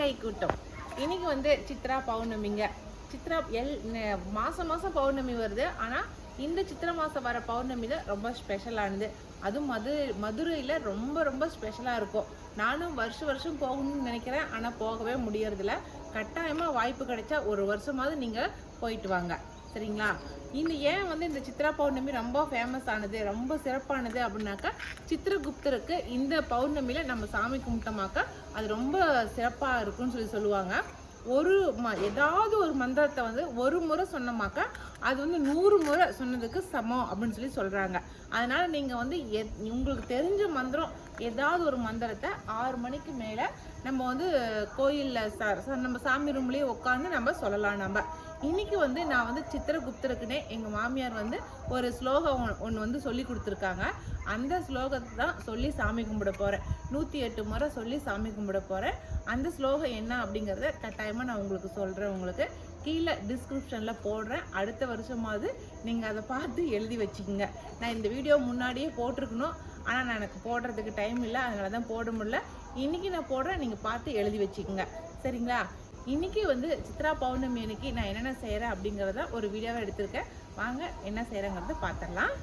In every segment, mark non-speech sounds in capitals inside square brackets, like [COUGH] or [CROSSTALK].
கை கூட்டம் இன்னைக்கு வந்து சித்ரா பௌர்ணமிங்க. சித்ரா எல் மாதம் மாதம் பௌர்ணமி வருது. ஆனால் இந்த சித்திரை மாதம் வர பௌர்ணமி தான் ரொம்ப ஸ்பெஷலானது. அதுவும் மது மதுரையில் ரொம்ப ரொம்ப ஸ்பெஷலாக இருக்கும். நானும் வருஷ வருஷம் போகணும்னு நினைக்கிறேன். ஆனால் போகவே முடியறதில்ல. கட்டாயமாக வாய்ப்பு கிடைச்சா ஒரு வருஷமாவது நீங்கள் போயிட்டு வாங்க. சரிங்களா இந்த ஏன் வந்து இந்த சித்ரா பௌர்ணமி ரொம்ப ஃபேமஸ் ஆனது ரொம்ப சிறப்பானது அப்படின்னாக்கா சித்திரகுப்தருக்கு இந்த பௌர்ணமியில் நம்ம சாமி கும்பிட்டோமாக்கா அது ரொம்ப சிறப்பாக இருக்கும்னு சொல்லி சொல்லுவாங்க. ஒரு ம ஏதாவது ஒரு மந்திரத்தை வந்து ஒரு முறை சொன்னோமாக்கா அது வந்து நூறு முறை சொன்னதுக்கு சமம் அப்படின்னு சொல்லி சொல்கிறாங்க அதனால் நீங்கள் வந்து எத்- உங்களுக்கு தெரிஞ்ச மந்திரம் ஏதாவது ஒரு மந்திரத்தை ஆறு மணிக்கு மேலே நம்ம வந்து கோயிலில் ச- ச- நம்ம சாமி ரூம்லேயே உட்காந்து நம்ம சொல்லலாம் நம்ம. இன்னைக்கு வந்து நான் வந்து சித்திரகுப்தருக்குனே எங்கள் மாமியார் வந்து ஒரு ஸ்லோகம் ஒன்று வந்து சொல்லி கொடுத்துருக்காங்க. அந்த ஸ்லோகத்தை தான் சொல்லி சாமி கும்பிட போகிறேன் நூற்றி எட்டு முறை சொல்லி சாமி கும்பிட போகிறேன் அந்த ஸ்லோகம் என்ன அப்படிங்கிறத கட்டாயமாக நான் உங்களுக்கு சொல்கிறேன் உங்களுக்கு. கீழே டிஸ்கிரிப்ஷனில் போடுறேன். அடுத்த வருஷமாவது நீங்கள் அதை பார்த்து எழுதி வச்சுக்கோங்க. நான் இந்த வீடியோ முன்னாடியே போட்டிருக்கணும். ஆனால் நான் எனக்கு போடுறதுக்கு டைம் இல்லை. அதனால தான் போட முடியல. இன்னைக்கு நான் போடுறேன். நீங்கள் பார்த்து எழுதி வச்சுக்கோங்க. சரிங்களா? இன்றைக்கி வந்து சித்ரா பௌர்ணமி அன்னைக்கு நான் என்னென்ன செய்கிறேன் அப்படிங்கிறத ஒரு வீடியோவை எடுத்திருக்கேன். வாங்க என்ன செய்கிறேங்கிறத பார்த்துடலாம்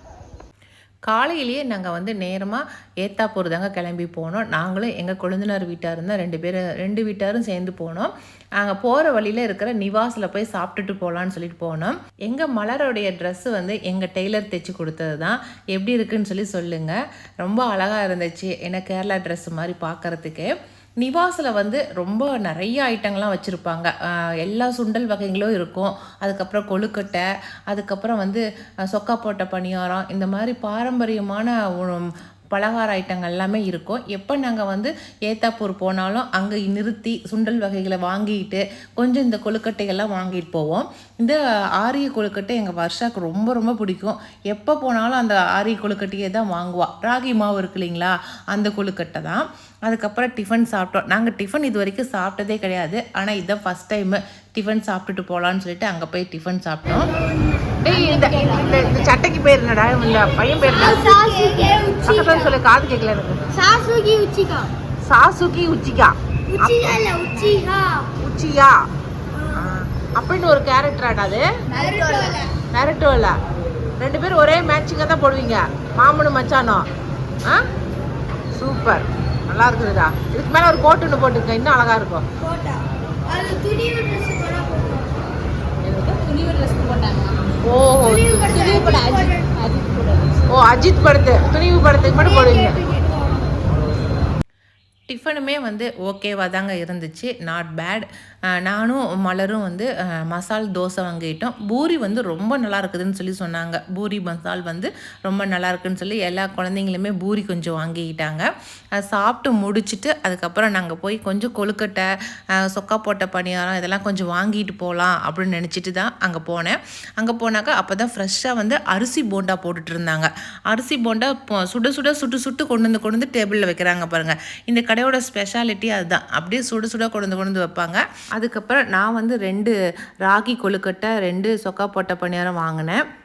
காலையிலேயே நாங்கள் வந்து நேரமாக ஏத்தாப்பூர் தாங்க கிளம்பி போனோம். நாங்களும் எங்கள் கொழுந்தனார் வீட்டார் இருந்தால் ரெண்டு பேர் ரெண்டு வீட்டாரும் சேர்ந்து போனோம். நாங்கள் போகிற வழியில் இருக்கிற நிவாஸில் போய் சாப்பிட்டுட்டு போகலான்னு சொல்லிட்டு போனோம். எங்கள் மலருடைய ட்ரெஸ்ஸு வந்து எங்கள் டெய்லர் தைச்சி கொடுத்தது தான். எப்படி இருக்குன்னு சொல்லி சொல்லுங்கள் ரொம்ப அழகாக இருந்துச்சு. ஏன்னா கேரளா ட்ரெஸ் மாதிரி பார்க்கறதுக்கு நிவாஸில் வந்து ரொம்ப நிறைய ஐட்டங்கள்லாம் வச்சுருப்பாங்க. எல்லா சுண்டல் வகைகளும் இருக்கும். அதுக்கப்புறம் கொழுக்கட்டை அதுக்கப்புறம் வந்து சொக்கா போட்ட பணியாரம் இந்த மாதிரி பாரம்பரியமான பலகார ஐட்டங்கள் எல்லாமே இருக்கும். எப்போ நாங்கள் வந்து ஏத்தாப்பூர் போனாலும் அங்கே நிறுத்தி சுண்டல் வகைகளை வாங்கிட்டு கொஞ்சம் இந்த கொழுக்கட்டைகள்லாம் வாங்கிட்டு போவோம். இந்த ஆரிய கொழுக்கட்டை எங்கள் வருஷாக்கு ரொம்ப ரொம்ப பிடிக்கும். எப்போ போனாலும் அந்த ஆரிய கொழுக்கட்டையே தான் வாங்குவாள் ராகி மாவு இருக்கு இல்லைங்களா? அந்த கொழுக்கட்டை தான். அதுக்கப்புறம் டிஃபன் சாப்பிட்டோம். நாங்கள் டிஃபன் இது வரைக்கும் சாப்பிட்டதே கிடையாது. ஆனால் இதுதான் ஃபஸ்ட் டைமு டிஃபன் சாப்பிட்டுட்டு போகலான்னு சொல்லிட்டு அங்கே போய் டிஃபன் சாப்பிட்டோம். டேய் இந்த இந்த இந்த சட்டைக்கு பேர் என்னடா? இந்த பையன் பேர் என்ன? Sasuke Uchiha. பக்கத்துல சொல்லு காது கேட்கல எனக்கு. சாசுகி உச்சிகா. Sasuke Uchiha. உச்சிகா இல்ல உச்சிகா. உச்சியா? ஆ, அப்படின்னு ஒரு கேரக்டராடா அது? நரட்டோல. ரெண்டு பேரும் ஒரே மேட்சிங்காக தான் போடுவீங்க. மாமனும் மச்சானும். ஆ? சூப்பர். நல்லா இருக்குதுடா. இதுக்கு மேலே ஒரு கோட் ஒன்று போட்டுருங்க இன்னும் அழகா இருக்கும். ஓஹோ ஓ அஜித் படத்து துணிவு படத்துக்கு மட்டும் போடுவீங்க. டிஃபனுமே வந்து ஓகேவாக தாங்க இருந்துச்சு. நாட் பேட் நானும் மலரும் வந்து மசால் தோசை வாங்கிட்டோம். பூரி வந்து ரொம்ப நல்லா இருக்குதுன்னு சொல்லி சொன்னாங்க. பூரி மசால் வந்து ரொம்ப நல்லா இருக்குன்னு சொல்லி எல்லா குழந்தைங்களுமே பூரி கொஞ்சம் வாங்கிக்கிட்டாங்க. சாப்பிட்டு முடிச்சுட்டு அதுக்கப்புறம் நாங்கள் போய் கொஞ்சம் கொழுக்கட்டை சொக்கா போட்ட பணியாரம் இதெல்லாம் கொஞ்சம் வாங்கிட்டு போகலாம் அப்படின்னு நினச்சிட்டு தான் அங்கே போனேன். அங்கே போனாக்கா அப்போ தான் ஃப்ரெஷ்ஷாக வந்து அரிசி போண்டா போட்டுட்டு இருந்தாங்க. அரிசி போண்டா சுட சுட சுட்டு சுட்டு கொண்டு வந்து கொண்டு வந்து டேபிளில் வைக்கிறாங்க பாருங்கள் இந்த கடையோட ஸ்பெஷாலிட்டி அதுதான். அப்படியே சுட சுட கொண்டு கொண்டு வைப்பாங்க. அதுக்கப்புறம் நான் வந்து ரெண்டு ராகி கொழுக்கட்டை ரெண்டு சொக்கா போட்ட பணியாரம் வாங்கினேன்.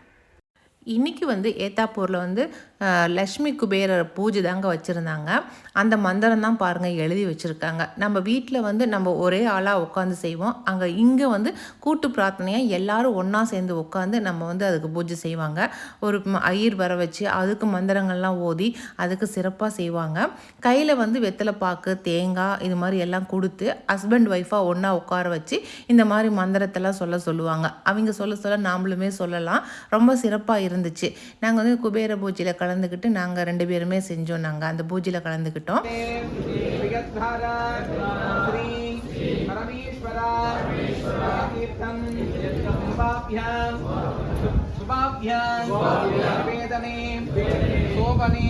இன்னைக்கு வந்து ஏத்தாப்பூரில் வந்து லக்ஷ்மி குபேரர் பூஜை தாங்க வச்சுருந்தாங்க. அந்த மந்திரம் தான் பாருங்கள் எழுதி வச்சுருக்காங்க. நம்ம வீட்டில் வந்து நம்ம ஒரே ஆளாக உட்காந்து செய்வோம். அங்கே இங்கே வந்து கூட்டு பிரார்த்தனையாக எல்லாரும் ஒன்றா சேர்ந்து உட்காந்து நம்ம வந்து அதுக்கு பூஜை செய்வாங்க. ஒரு ஐயர் வர வச்சு அதுக்கு மந்திரங்கள்லாம் ஓதி அதுக்கு சிறப்பாக செய்வாங்க. கையில் வந்து வெத்தலை பாக்கு தேங்காய் இது மாதிரி எல்லாம் கொடுத்து ஹஸ்பண்ட் ஒய்ஃபாக ஒன்றா உட்கார வச்சு இந்த மாதிரி மந்திரத்தெல்லாம் சொல்ல சொல்லுவாங்க. அவங்க சொல்ல சொல்ல நாமளுமே சொல்லலாம். ரொம்ப சிறப்பாக இருந்து இருந்துச்சு நாங்கள் வந்து குபேர பூஜையில் கலந்துக்கிட்டு நாங்கள் ரெண்டு பேருமே செஞ்சோம் நாங்கள் அந்த பூஜையில் கலந்துக்கிட்டோம் சுபாபியம் சுபாபியம் வேதனே சோபனே.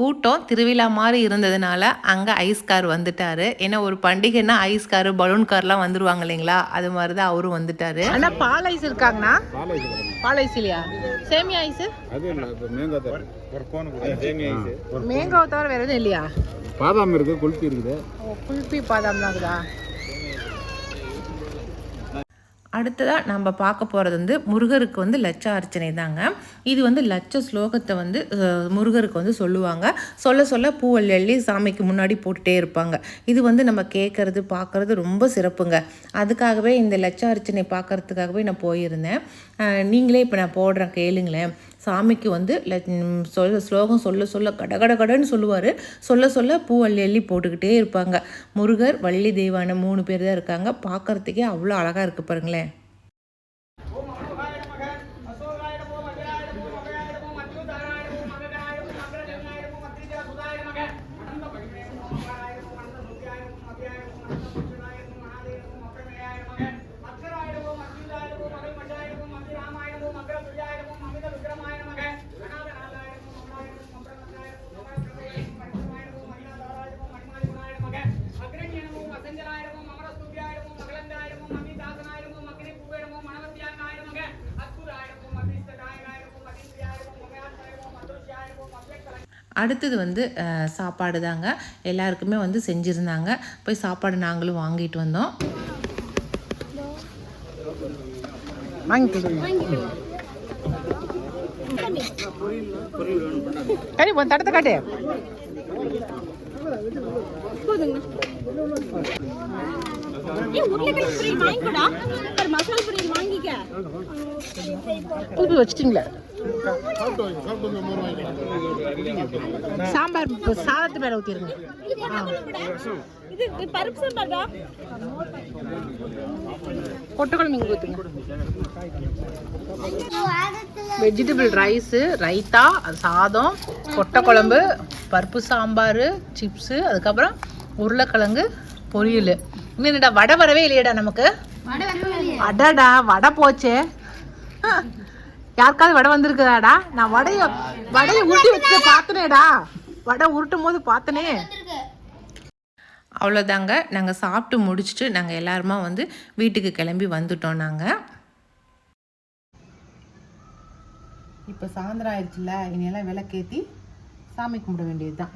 கூட்டம் திருவிழா மாதிரி இருந்ததுனால அங்கே ஐஸ் கார் வந்துட்டாரு. ஏன்னா ஒரு பண்டிகைன்னா ஐஸ் கார் பலூன் கார்லாம் வந்துருவாங்க இல்லைங்களா? அது மாதிரி தான் அவரும் வந்துட்டாரு. ஆனால் பால் ஐஸ் இருக்காங்கண்ணா? பால் ஐஸ் இல்லையா? சேமி ஐஸ் மேங்கோ தவிர வேற எதுவும் இல்லையா? பாதாம் இருக்கு குல்பி இருக்குது. குல்பி பாதாம் தான் இருக்குதா? அடுத்ததாக நம்ம பார்க்க போகிறது வந்து முருகருக்கு வந்து லட்ச அர்ச்சனை தாங்க. இது வந்து லட்ச ஸ்லோகத்தை வந்து முருகருக்கு வந்து சொல்லுவாங்க. சொல்ல சொல்ல பூவல் எள்ளி சாமிக்கு முன்னாடி போட்டுட்டே இருப்பாங்க. இது வந்து நம்ம கேட்குறது பார்க்குறது ரொம்ப சிறப்புங்க. அதுக்காகவே இந்த லட்ச அர்ச்சனை பார்க்கறதுக்காகவே நான் போயிருந்தேன். நீங்களே இப்போ நான் போடுறேன் கேளுங்களேன். சாமிக்கு வந்து சொல்ல ஸ்லோகம் சொல்ல சொல்ல கட கட கடன்னு சொல்லுவார். சொல்ல சொல்ல பூ அள்ளி அள்ளி போட்டுக்கிட்டே இருப்பாங்க. முருகர் வள்ளி தெய்வான மூணு பேர் தான் இருக்காங்க. பார்க்கறதுக்கே அவ்வளோ அழகாக இருக்குது பாருங்களேன். அடுத்தது வந்து சாப்பாடு தாங்க. எல்லாருக்குமே வந்து செஞ்சுருந்தாங்க. போய் சாப்பாடு நாங்களும் வாங்கிட்டு வந்தோம். கறி உன் தடத்தை காட்டு. தூக்கி வச்சிட்டிங்களே சாம்பார் சாதத்து மேல ஊத்திருங்க ஊத்துங்க. வெஜிடபிள் ரைஸு ரைத்தா சாதம் கொட்டை குழம்பு பருப்பு சாம்பார் சிப்ஸு அதுக்கப்புறம் உருளைக்கிழங்கு பொரியல். இன்னும் என்னடா வடை வரவே இல்லையடா நமக்கு? அடடா வடை போச்சே. யாருக்காவது வடை வந்திருக்குதாடா? நான் வடைய வடையை உருட்டி வச்சு பார்த்தனேடா. வடை உருட்டும் போது பார்த்தனே. அவ்வளோதாங்க. நாங்கள் சாப்பிட்டு முடிச்சுட்டு நாங்கள் எல்லாருமா வந்து வீட்டுக்கு கிளம்பி வந்துட்டோம் நாங்கள் இப்போ சாயந்தரம் ஆயிடுச்சுல இனியெல்லாம் விளக்கேற்றி சாமி கும்பிட வேண்டியது தான்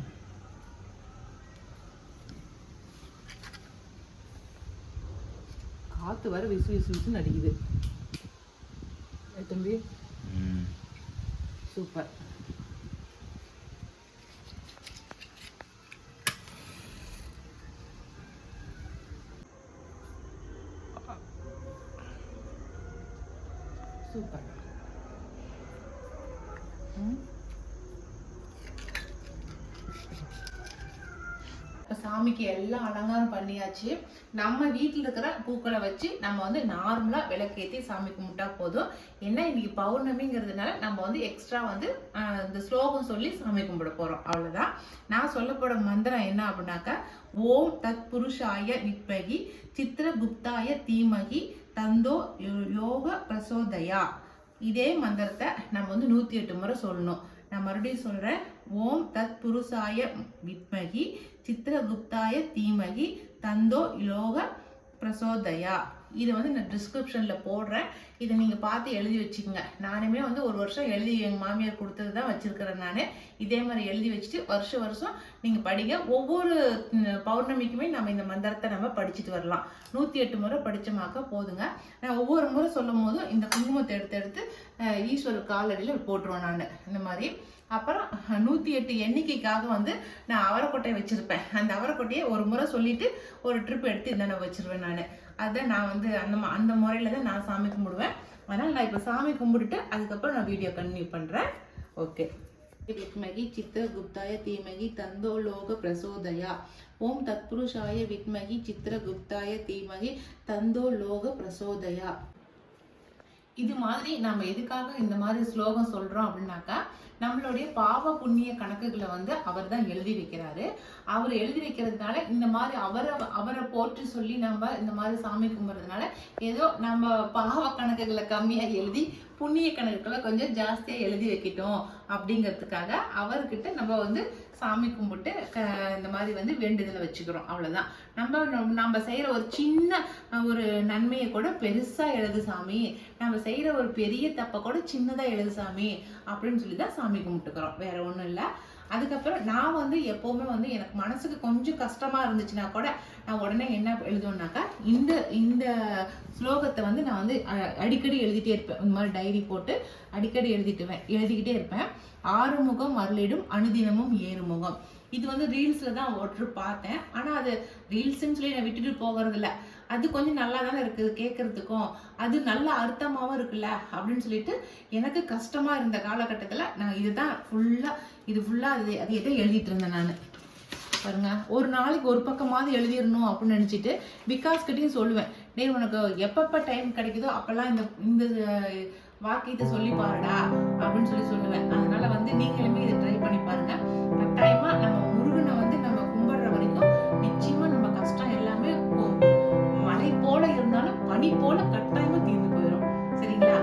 காற்று வர விசு விசு விசுன்னு அடிக்குது ஏ தம்பி. சூப்பர் இப்போ சாமிக்கு எல்லாம் அலங்காரம் பண்ணியாச்சு. நம்ம வீட்டில் இருக்கிற பூக்களை வச்சு நம்ம வந்து நார்மலாக விளக்கேற்றி சாமி கும்பிட்டா போதும். ஏன்னா இன்னைக்கு பௌர்ணமிங்கிறதுனால நம்ம வந்து எக்ஸ்ட்ரா வந்து இந்த ஸ்லோகம் சொல்லி சாமி கும்பிட போகிறோம் அவ்வளோதான் நான் சொல்லப்படும் மந்திரம் என்ன அப்படின்னாக்கா ஓம் தத் புருஷாய வித்மகி சித்திரகுப்தாய தீமகி தந்தோ யோ- யோக பிரசோதயா. இதே மந்திரத்தை நம்ம வந்து நூற்றி எட்டு முறை சொல்லணும். நான் மறுபடியும் சொல்கிறேன் ஓம் தத் புருஷாய வித்மகி சித்திரகுப்தாய தீமகி தந்தோ யோக பிரசோதயா. இதை வந்து நான் டிஸ்கிரிப்ஷனில் போடுறேன். இதை நீங்கள் பார்த்து எழுதி வச்சுக்கோங்க. நானுமே வந்து ஒரு வருஷம் எழுதி எங்கள் மாமியார் கொடுத்தது தான் வச்சுருக்கிறேன் நான். இதே மாதிரி எழுதி வச்சுட்டு வருஷம் வருஷம் நீங்கள் படிங்க. ஒவ்வொரு பௌர்ணமிக்குமே நம்ம இந்த மந்திரத்தை நம்ம படிச்சுட்டு வரலாம். நூற்றி எட்டு முறை படித்தமாக்க போதுங்க. நான் ஒவ்வொரு முறை சொல்லும் போதும் இந்த குங்குமத்தை எடுத்து எடுத்து ஈஸ்வரர் காலடியில் போட்டுருவேன் நான். இந்த மாதிரி. அப்புறம் நூற்றி எட்டு எண்ணிக்கைக்காக வந்து நான் அவரைக்கொட்டையை வச்சுருப்பேன். அந்த அவரைக்கொட்டையை ஒரு முறை சொல்லிட்டு ஒரு ட்ரிப் எடுத்து இதை நான் வச்சிருவேன் நான். அதை நான் வந்து அந்த ம- அந்த முறையில் தான் நான் சாமி கும்பிடுவேன். அதனால் நான் இப்போ சாமி கும்பிட்டுட்டு அதுக்கப்புறம் நான் வீடியோ கண்டினியூ பண்ணுறேன் ஓகே வித்மகி சித்திரகுப்தாய தீமகி தந்தோ லோக பிரசோதயா. ஓம் தத்புருஷாய வித்மகி சித்திரகுப்தாய தீமகி தந்தோ லோக பிரசோதயா. இது மாதிரி நம்ம எதுக்காக இந்த மாதிரி ஸ்லோகம் சொல்றோம் அப்படின்னாக்கா நம்மளுடைய பாவ புண்ணிய கணக்குகளை வந்து அவர் தான் எழுதி வைக்கிறாரு. அவர் எழுதி வைக்கிறதுனால இந்த மாதிரி அவரை அவரை போற்றி சொல்லி நம்ம இந்த மாதிரி சாமி கும்பிட்றதுனால ஏதோ நம்ம பாவ கணக்குகளை கம்மியா எழுதி புண்ணிய கணக்குகளை கொஞ்சம் ஜாஸ்தியா எழுதி வைக்கிட்டோம் அப்படிங்கிறதுக்காக அவர்கிட்ட நம்ம வந்து சாமி கும்பிட்டு க- இந்த மாதிரி வந்து வேண்டுதலை வச்சுக்கிறோம். அவ்வளோதான் நம்ம நம்ம- செய்கிற செய்யற ஒரு சின்ன ஒரு நன்மையை கூட பெருசா எழுது சாமி. நம்ம செய்யற ஒரு பெரிய தப்பை கூட சின்னதா எழுது சாமி. அப்படின்னு சொல்லி தான் சாமி கும்பிட்டுக்கிறோம். வேற ஒன்றும் இல்லை. அதுக்கப்புறம் நான் வந்து எப்போவுமே வந்து எனக்கு மனசுக்கு கொஞ்சம் கஷ்டமாக இருந்துச்சுன்னா கூட நான் உடனே என்ன எழுதுவேன்னாக்கா இந்த இந்த ஸ்லோகத்தை வந்து நான் வந்து அடிக்கடி எழுதிட்டே இருப்பேன். இந்த மாதிரி டைரி போட்டு அடிக்கடி எழுதிட்டுவேன் எழுதிக்கிட்டே இருப்பேன். ஆறுமுகம் அருளிடும் அனுதினமும் ஏறுமுகம். இது வந்து ரீல்ஸில் தான் ஒன்று பார்த்தேன். ஆனால் அது ரீல்ஸுன்னு சொல்லி நான் விட்டுட்டு போகிறதில்ல. அது கொஞ்சம் நல்லா தானே இருக்குது கேட்குறதுக்கும் அது நல்ல அர்த்தமாகவும் இருக்குல்ல? அப்படின்னு சொல்லிட்டு எனக்கு கஷ்டமாக இருந்த காலகட்டத்தில் நான் இதுதான் ஃபுல்லாக இது ஃபுல்லாக அது அது எதை எழுதிட்டு இருந்தேன் நான். பாருங்க ஒரு நாளைக்கு ஒரு பக்கமாவது எழுதிடணும் அப்படின்னு நினச்சிட்டு விகாஸ் கிட்டையும் சொல்லுவேன். டே உனக்கு எப்பப்போ டைம் கிடைக்குதோ அப்போல்லாம் இந்த இந்த வாக்கியத்தை சொல்லி பாருடா அப்படின்னு சொல்லி சொல்லுவேன். அதனால வந்து நீங்களுமே இதை ட்ரை பண்ணி பாருங்க. கட்டாயமாக நம்ம பனி போல கட்டாயமா தீர்ந்து போயிடும் சரிங்களா?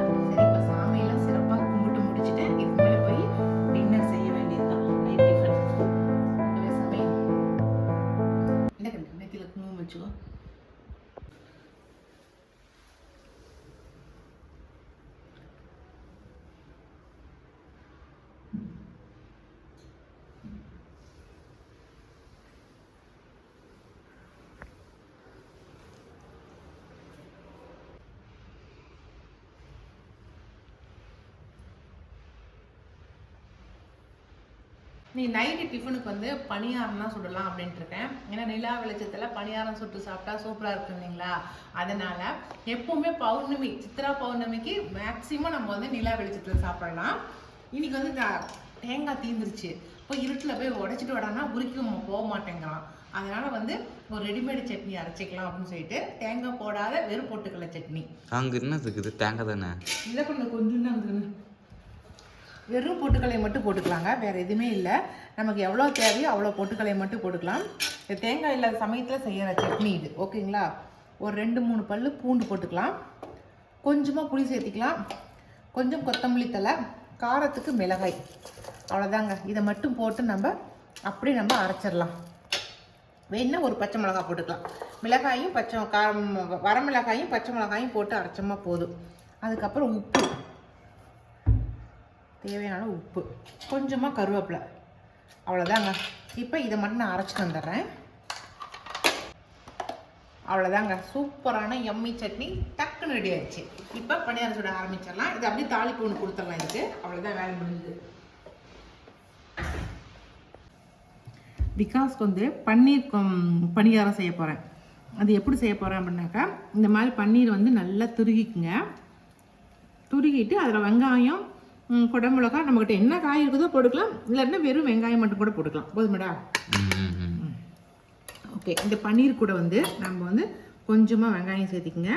நீ நைட்டு டிஃபனுக்கு வந்து பணியாரம் தான் சுடலாம் அப்படின்ட்டு இருக்கேன் ஏன்னா நிலா வெளிச்சத்தில் பணியாரம் சுட்டு சாப்பிட்டா சூப்பராக இருக்கும் இல்லைங்களா? அதனால எப்பவுமே பௌர்ணமி சித்ரா பௌர்ணமிக்கு மேக்ஸிமம் நம்ம வந்து நிலா வெளிச்சத்தில் சாப்பிடலாம். இன்னைக்கு வந்து தேங்காய் தீந்துருச்சு. போய் இருட்டில் போய் உடைச்சிட்டு வடானா உரிக்க போக மாட்டேங்கிறான். அதனால வந்து ஒரு ரெடிமேட் சட்னி அரைச்சிக்கலாம் அப்படின்னு சொல்லிட்டு தேங்காய் போடாத வெறும் பொட்டுக்கடலை சட்னி. அங்கே என்ன இருக்குது? தேங்காய் தானே? இல்லை கொஞ்சம் கொஞ்சம் தான். வெறும் பொட்டுக்கலை மட்டும் போட்டுக்கலாங்க. வேறு எதுவுமே இல்லை. நமக்கு எவ்வளோ தேவையோ அவ்வளோ பொட்டுக்கலை மட்டும் போட்டுக்கலாம். இந்த தேங்காய் இல்லாத சமயத்தில் செய்கிற சட்னி இது. ஓகேங்களா? ஒரு ரெண்டு மூணு பல் பூண்டு போட்டுக்கலாம். கொஞ்சமாக புளி சேர்த்திக்கலாம். கொஞ்சம் கொத்தமல்லி தழை காரத்துக்கு மிளகாய். அவ்வளோதாங்க இதை மட்டும் போட்டு நம்ம அப்படியே நம்ம அரைச்சிடலாம். வேணா ஒரு பச்சை மிளகாய் போட்டுக்கலாம். மிளகாயும் பச்சை காரம் வரமிளகாயும் பச்சை மிளகாயும் போட்டு அரைச்சோமா போதும். அதுக்கப்புறம் உப்பு. தேவையான உப்பு. கொஞ்சமாக கருவேப்பிலை. அவ்வளோதாங்க இப்போ இதை மட்டும் நான் அரைச்சிட்டு வந்துடுறேன். அவ்வளோதாங்க சூப்பரான எம்மி சட்னி டக்குன்னு ரெடி ஆயிடுச்சு. இப்போ பணியாரம் சுட ஆரம்பிச்சிடலாம். இது அப்படியே தாளிப்பு ஒன்று கொடுத்துடலாம் இதுக்கு. அவ்வளோதான் வேலை முடிஞ்சுது. விகாஸ்க்கு வந்து பன்னீர் கொம்- பணியாரம் செய்ய போகிறேன் அது எப்படி செய்ய போகிறேன் அப்படின்னாக்கா இந்த மாதிரி பன்னீர் வந்து நல்லா துருகிக்குங்க. துருகிட்டு அதில் வெங்காயம் குடமிளகா நம்மக்கிட்ட என்ன காய் இருக்குதோ போட்டுக்கலாம். இல்லைன்னா வெறும் வெங்காயம் மட்டும் கூட போட்டுக்கலாம். போதுமாடா. ஓகே இந்த பன்னீர் கூட வந்து நம்ம வந்து கொஞ்சமாக வெங்காயம் சேர்த்திக்கங்க.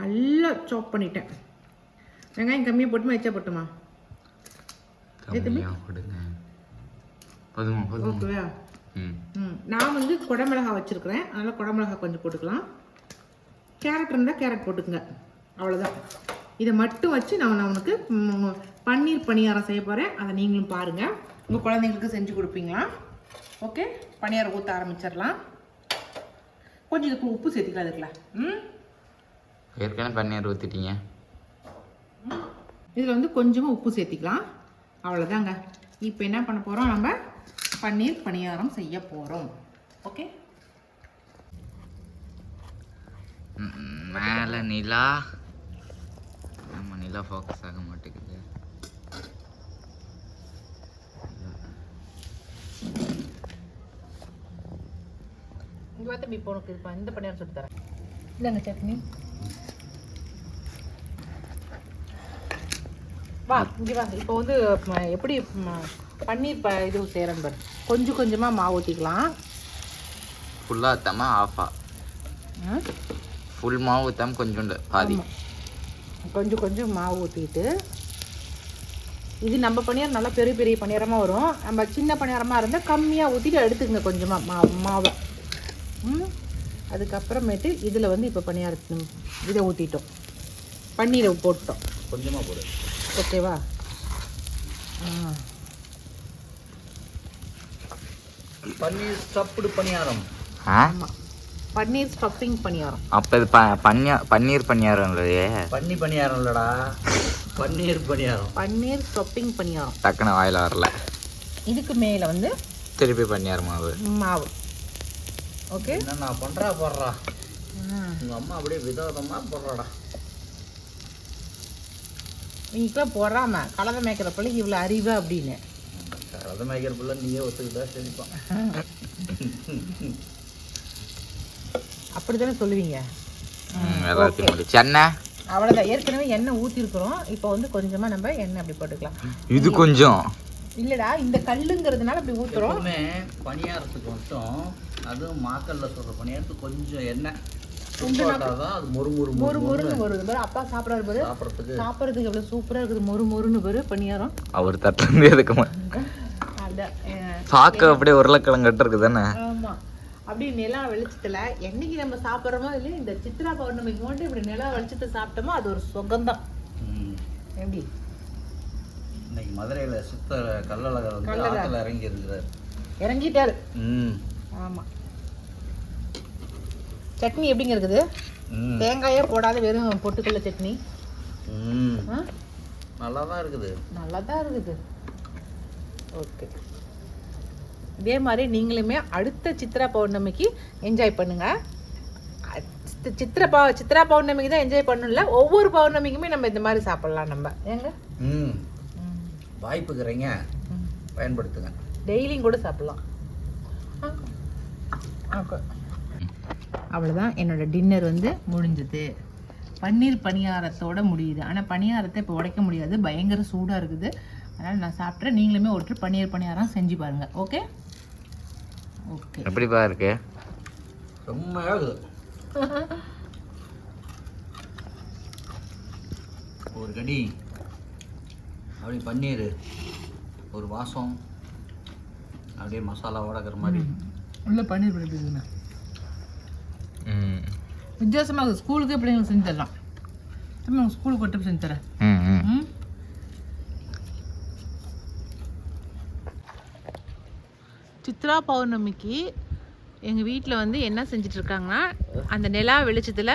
நல்லா சாப் பண்ணிட்டேன். வெங்காயம் கம்மியாக போட்டுமா எச்சா போட்டுமா? ஓகேவா? ம். ம் நான் வந்து குடமிளகா வச்சுருக்கிறேன். அதனால் குடமிளகா கொஞ்சம் போட்டுக்கலாம். கேரட் இருந்தால் கேரட் போட்டுக்கங்க. அவ்வளோதான் இதை மட்டும் வச்சு நான் நான் உனக்கு பன்னீர் பணியாரம் செய்ய போகிறேன் அதை நீங்களும் பாருங்கள் உங்கள் குழந்தைங்களுக்கு செஞ்சு கொடுப்பீங்களா? ஓகே பணியாரம் ஊற்ற ஆரம்பிச்சிடலாம். கொஞ்சம் இதுக்கு உப்பு சேர்த்துக்கலாம் அதுக்குள்ள ம் ஏற்கனவே பன்னீர் ஊற்றிட்டீங்க இதில் வந்து கொஞ்சமாக உப்பு சேர்த்திக்கலாம். அவ்வளோதாங்க இப்போ என்ன பண்ண போகிறோம் நம்ம பன்னீர் பணியாரம் செய்ய போகிறோம் ஓகே மேலே நிலா. நம்ம நிலா ஃபோக்கஸ் ஆக மாட்டேங்குது. இங்கே பார்த்து இப்போ உனக்கு இப்போ இந்த பணியாரம் சுட்டு தரேன். இல்லைங்க சட்னி. வா இங்கே இப்போ வந்து எப்படி பன்னீர் ப இது செய்கிறேன் பாரு. கொஞ்சம் கொஞ்சமாக மாவு ஊற்றிக்கலாம் ஃபுல்லாக ஊற்றாம ஆஃபா ஃபுல் மாவு ஊற்றாம கொஞ்சோண்டு பாதி. கொஞ்சம் கொஞ்சம் மாவு ஊற்றிட்டு இது நம்ம பணியாரம் நல்லா பெரிய பெரிய பணியாரமாக வரும். நம்ம சின்ன பணியாரமாக இருந்தால் கம்மியாக ஊற்றிட்டு எடுத்துக்கங்க கொஞ்சமாக மா மாவை. ம்? அதுக்கப்புறமேட்டு இதில் வந்து இப்போ பணியாரத்து இதை ஊற்றிட்டோம் பன்னீரை போட்டோம். கொஞ்சமாக போடு. ஓகேவா ஆ. பன்னீர் ஸ்டப்டு பணியாரம். ஆமாம் பன்னீர் ஸ்டஃபிங் பணியாரம். அப்போ இது ப பன்னியா பன்னீர் பணியாரம் இல்லையே. பன்னி பணியாரம் இல்லடா. பன்னீர் பணியாரம். பன்னீர் ஸ்டஃபிங் பணியாரம். டக்குன்னு வாயில் வரல. இதுக்கு மேலே வந்து திருப்பி பணியார மாவு. மாவு. ஓகே? என்னண்ணா பண்ணுறா போடுறா. உங்கள் அம்மா அப்படியே விதவிதமாக போடுறாடா. நீங்களும் போடாம கலவை மேய்க்கிற பிள்ளைக்கு இவ்வளோ அறிவு அப்படின்னு. அதை மேய்க்கிற பிள்ளை நீயே ஒத்துக்கிட்டா சரிப்பான் [LAUGHS] அப்படி தானே சொல்லுவீங்க எண்ணெய்? அவ்வளோதான் ஏற்கனவே எண்ணெய் ஊற்றிருக்கிறோம் இப்போ வந்து கொஞ்சமாக நம்ம எண்ணெய் அப்படி போட்டுக்கலாம். இது கொஞ்சம். இல்லைடா இந்த கல்லுங்கிறதுனால அப்படி ஊற்றுறோம் பணியாரத்துக்கு மட்டும் அதுவும் மாக்கல்ல சொல்கிற பணியாரத்துக்கு கொஞ்சம் எண்ணெய். போட்டால் தான் அது மொறு மொறு மொறு மொறு மொறுன்னு வருது. பாரு அப்பா சாப்பிட்றாரு பாரு. சாப்பிட்றதுக்கு. சாப்பிட்றதுக்கு எவ்வளோ சூப்பராக இருக்குது. மொறு மொறுன்னு பாரு பணியாரம். அவர் தட்டுலேருந்து எதுக்குமா பார்க்க அப்படியே உருளைக்கிழங்கு கட்டு தானே? ஆமா அப்படியே நிலா வெளிச்சத்துல என்னைக்கு நம்ம சாப்பிட்றோமோ இல்லையா இந்த சித்ரா பௌர்ணமிக்கு மட்டும் இப்படி நிலா வெளிச்சத்தை சாப்பிட்டோமோ அது ஒரு சுகந்தம். எப்படி? இன்னைக்கு மதுரையில் சித்த கள்ளழகர் வந்து கள்ளழகர். ஆற்றுல இறங்கி இருக்கிறார் இறங்கிட்டாரு. ம். ஆமா. சட்னி எப்படிங்க இருக்குது? ம். தேங்காயே போடாத வெறும் பொட்டுக்கடலை சட்னி. ம். ஆ? நல்லா தான் இருக்குது. நல்லா தான் இருக்குது. ஓகே. இதே மாதிரி நீங்களுமே அடுத்த சித்ரா பௌர்ணமிக்கு என்ஜாய் பண்ணுங்க. அ- சித்- சித்ரா பௌ சித்ரா பௌர்ணமிக்கு தான் என்ஜாய் பண்ணணும்ல ஒவ்வொரு பௌர்ணமிக்குமே நம்ம இந்த மாதிரி சாப்பிடலாம் நம்ம. ஏங்க? ம். வாய்ப்புக்கிறீங்க. பயன்படுத்துங்க. டெய்லியும் கூட சாப்பிடலாம். அவ்வளோதான் என்னோட டின்னர் வந்து முடிஞ்சது. பன்னீர் பணியாரத்தோட முடியுது. ஆனால் பணியாரத்தை இப்போ உடைக்க முடியாது. பயங்கர சூடாக இருக்குது. அதனால் நான் சாப்பிட்றேன் நீங்களுமே ஒருத்தர் பன்னீர் பணியாரம் செஞ்சு பாருங்கள் ஓகே ஓகே. எப்படிப்பா இருக்கு? செம்மையாக இருக்குது ஒரு கடி அப்படி பன்னீர் ஒரு வாசம் அப்படியே மசாலா உடக்கிற மாதிரி. உள்ள பன்னீர் பண்ணிட்டுருக்குண்ணா ம். வித்தியாசமாக ஸ்கூலுக்கே பிள்ளைங்களுக்கு செஞ்சு தரலாம். திரும்ப உங்கள் ஸ்கூலுக்கு போய் செஞ்சு தரேன். ம் ம் ம் சித்ரா பௌர்ணமிக்கு எங்கள் வீட்டில் வந்து என்ன செஞ்சுட்டு இருக்காங்கன்னா அந்த நிலா வெளிச்சத்தில்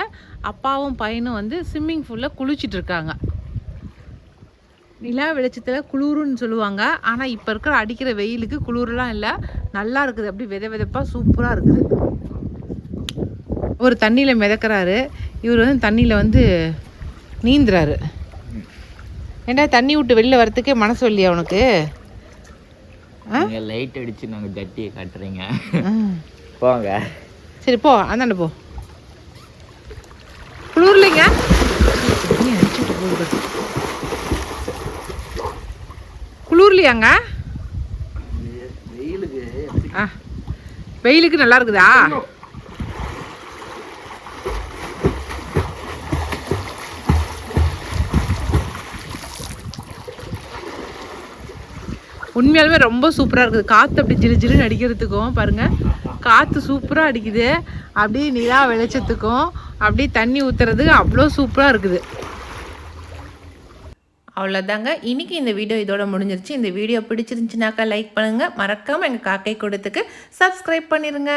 அப்பாவும் பையனும் வந்து ஸ்விம்மிங் பூலில் குளிச்சிட்டு இருக்காங்க நிலா வெளிச்சத்தில் குளிருன்னு சொல்லுவாங்க. ஆனால் இப்போ இருக்கிற அடிக்கிற வெயிலுக்கு குளிரெலாம் இல்லை. நல்லா இருக்குது. அப்படி வித விதப்பாக சூப்பராக இருக்குது. ஒரு தண்ணியில் மிதக்கிறாரு. இவர் வந்து தண்ணியில் வந்து நீந்துறாரு. ஏண்டா தண்ணி விட்டு வெளில வரத்துக்கே மனசு இல்லையா உனக்கு? நீங்க லைட் அடிச்சு நாங்க ஜட்டியை காட்டுறீங்க. போங்க. சரி போ. அந்தாண்ட போ. குளிர்லைங்க? குளிர்லையாங்க? வெயிலுக்கு ஆ. வெயிலுக்கு நல்லா இருக்குதா? உண்மையாலுமே ரொம்ப சூப்பராக இருக்குது. காற்று அப்படி ஜிலு ஜிலுன்னு அடிக்கிறதுக்கும் பாருங்கள் காற்று சூப்பராக அடிக்குது. அப்படியே நிலா வெளிச்சத்துக்கும் அப்படியே தண்ணி ஊற்றுறதுக்கு அவ்வளோ சூப்பராக இருக்குது. அவ்வளோதாங்க. இன்றைக்கி இந்த வீடியோ இதோட முடிஞ்சிருச்சு. இந்த வீடியோ பிடிச்சிருந்துச்சுனாக்கா லைக் பண்ணுங்கள் மறக்காமல் எங்கள் காக்கை கூடத்துக்கு சப்ஸ்கிரைப் பண்ணிடுங்க